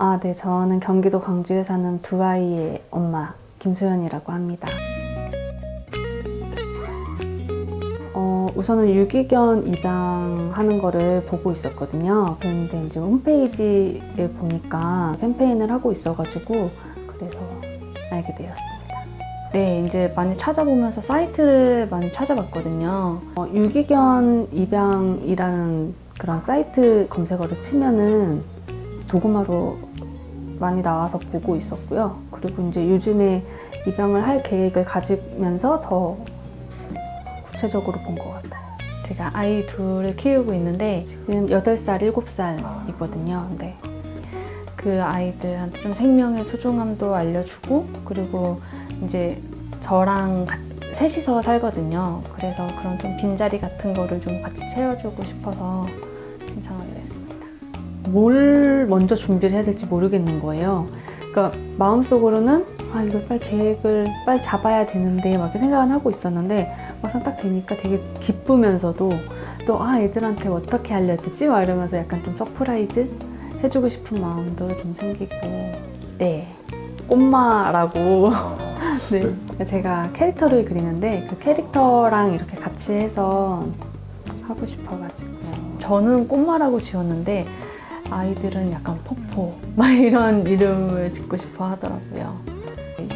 아, 네. 저는 경기도 광주에 사는 두 아이의 엄마, 김소연이라고 합니다. 어, 우선은 유기견 입양하는 거를 보고 있었거든요. 그런데 이제 홈페이지에 보니까 캠페인을 하고 있어가지고 그래서 알게 되었습니다. 네, 이제 많이 찾아보면서 사이트를 많이 찾아봤거든요. 어, 유기견 입양이라는 그런 사이트 검색어를 치면은 도구마로 많이 나와서 보고 있었고요. 그리고 이제 요즘에 입양을 할 계획을 가지면서 더 구체적으로 본 것 같아요. 제가 아이 둘을 키우고 있는데 지금 8살, 7살이거든요. 네. 그 아이들한테 좀 생명의 소중함도 알려주고 그리고 이제 저랑 가- 셋이서 살거든요. 그래서 그런 좀 빈자리 같은 거를 좀 같이 채워주고 싶어서. 뭘 먼저 준비를 해야 될지 모르겠는 거예요. 그러니까 마음속으로는 아 이걸 빨리 계획을 빨리 잡아야 되는데 막 이렇게 생각은 하고 있었는데 막상 딱 되니까 되게 기쁘면서도 또 아 애들한테 어떻게 알려주지? 막 이러면서 약간 좀 서프라이즈 해주고 싶은 마음도 좀 생기고. 네. 엄마라고. 네. 제가 캐릭터를 그리는데 그 캐릭터랑 이렇게 같이 해서 하고 싶어가지고. 저는 꽃마라고 지었는데 아이들은 약간 포포 막 이런 이름을 짓고 싶어 하더라고요.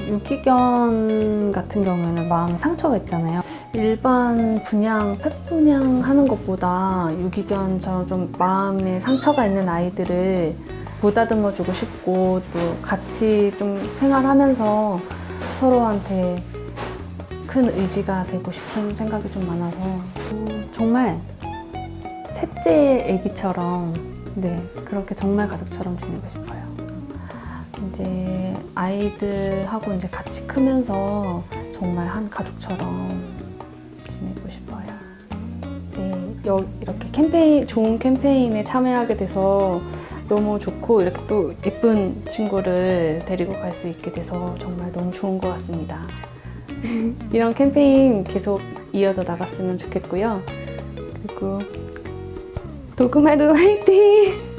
유기견 같은 경우에는 마음에 상처가 있잖아요. 일반 분양, 펫 분양 하는 것보다 유기견처럼 좀 마음에 상처가 있는 아이들을 보다듬어 주고 싶고 또 같이 좀 생활하면서 서로한테 큰 의지가 되고 싶은 생각이 좀 많아서 음, 정말 셋째 애기처럼 네 그렇게 정말 가족처럼 지내고 싶어요. 이제 아이들하고 이제 같이 크면서 정말 한 가족처럼 지내고 싶어요. 네, 여- 이렇게 캠페인, 좋은 캠페인에 참여하게 돼서 너무 좋고 이렇게 또 예쁜 친구를 데리고 갈 수 있게 돼서 정말 너무 좋은 것 같습니다. 이런 캠페인 계속 이어져 나갔으면 좋겠고요. 그리고 도그마루 화이팅!